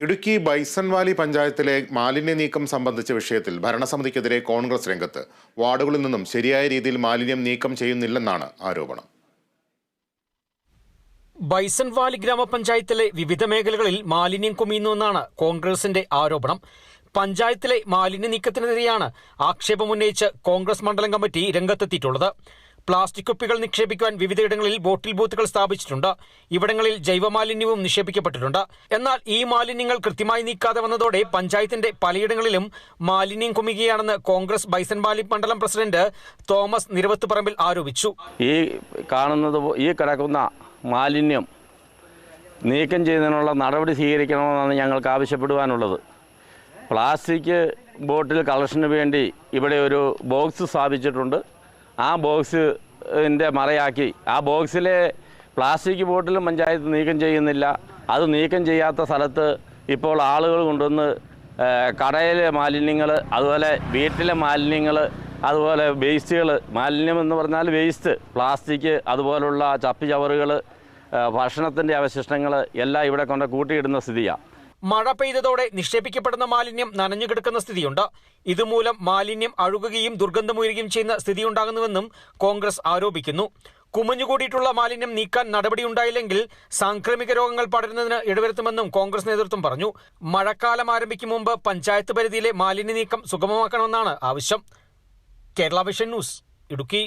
Idukki bison Valley പഞ്ചായത്തിലെ മാലിന്യ നീക്കം സംബന്ധിച്ച വിഷയത്തിൽ ഭരണസമിതിക്കെതിരെ കോൺഗ്രസ് രംഗത്ത് വാർഡുകളിൽ നിന്നും ശരിയായ രീതിയിൽ മാലിന്യം നീക്കം ചെയ്യുന്നില്ലെന്നാണ് ആരോപണം. ബൈസൺ വാലി ഗ്രാമപഞ്ചായത്തിലെ വിവിധ മേഖലകളിൽ മാലിന്യം കുമിയുന്നുവെന്നാണ് കോൺഗ്രസിന്റെ ആരോപണം. പഞ്ചായത്തിലെ മാലിന്യ നീക്കത്തിനെതിരെയാണ് ആക്ഷേപമുന്നയിച്ച് കോൺഗ്രസ് മണ്ഡലം കമ്മിറ്റി രംഗത്തെത്തിയിട്ടുള്ളത്. പ്ലാസ്റ്റിക് കുപ്പികൾ നിക്ഷേപിക്കുവാൻ വിവിധയിടങ്ങളിൽ ബോട്ടിൽ ബൂത്തുകൾ സ്ഥാപിച്ചിട്ടുണ്ട്. ഇവിടങ്ങളിൽ ജൈവമാലിന്യവും നിക്ഷേപിക്കപ്പെട്ടിട്ടുണ്ട്. എന്നാൽ ഈ മാലിന്യങ്ങൾ കൃത്യമായി നീക്കാതെ വന്നതോടെ പഞ്ചായത്തിന്റെ പലയിടങ്ങളിലും മാലിന്യം കുമിയുകയാണെന്ന് കോൺഗ്രസ് ബൈസൻപാലി മണ്ഡലം പ്രസിഡന്റ് തോമസ് നിരവത്ത് പറമ്പിൽ ആരോപിച്ചു. ഈ കാണുന്നത് ഈ കിടക്കുന്ന മാലിന്യം നീക്കം ചെയ്യുന്നതിനുള്ള നടപടി സ്വീകരിക്കണമെന്നാണ് ഞങ്ങൾക്ക് ആവശ്യപ്പെടുവാനുള്ളത്. പ്ലാസ്റ്റിക് ബോട്ടിൽ കളക്ഷന് വേണ്ടി ഇവിടെ ഒരു ബോക്സ് സ്ഥാപിച്ചിട്ടുണ്ട്. ആ ബോക്സിന്റെ മറയാക്കി. ആ ബോക്സിലെ പ്ലാസ്റ്റിക് ബോട്ടിൽ പഞ്ചായത്ത് നീക്കം ചെയ്യുന്നില്ല. അത് നീക്കം ചെയ്യാത്ത സ്ഥലത്ത് ഇപ്പോൾ ആളുകൾ കൊണ്ടുവന്ന് കടയിലെ മാലിന്യങ്ങൾ അതുപോലെ വീട്ടിലെ മാലിന്യങ്ങൾ അതുപോലെ വേസ്റ്റുകൾ മാലിന്യം എന്ന് പറഞ്ഞാൽ വേസ്റ്റ് പ്ലാസ്റ്റിക് അതുപോലുള്ള ചപ്പി ചവറുകൾ ഭക്ഷണത്തിന്റെ അവശിഷ്ടങ്ങൾ എല്ലാം ഇവിടെ കൊണ്ട് കൂട്ടിയിടുന്ന സ്ഥിതിയാണ് മഴ പെയ്തതോടെ നിക്ഷേപിക്കപ്പെടുന്ന മാലിന്യം നനഞ്ഞു കിടക്കുന്ന സ്ഥിതിയുണ്ട്. ഇതുമൂലം മാലിന്യം അഴുകുകയും ദുർഗന്ധമുയരുകയും ചെയ്യുന്ന സ്ഥിതിയുണ്ടാകുന്നുവെന്നും കോൺഗ്രസ് ആരോപിക്കുന്നു. കുമിഞ്ഞുകൂടിയിട്ടുള്ള മാലിന്യം നീക്കാൻ നടപടിയുണ്ടായില്ലെങ്കിൽ സാംക്രമിക രോഗങ്ങൾ പടരുന്നതിന് ഇടവരുത്തുമെന്നും കോൺഗ്രസ് നേതൃത്വം പറഞ്ഞു. മഴക്കാലം ആരംഭിക്കും മുമ്പ് പഞ്ചായത്ത് പരിധിയിലെ മാലിന്യ നീക്കം സുഗമമാക്കണമെന്നാണ് ആവശ്യം. Kerala vision news Idukki.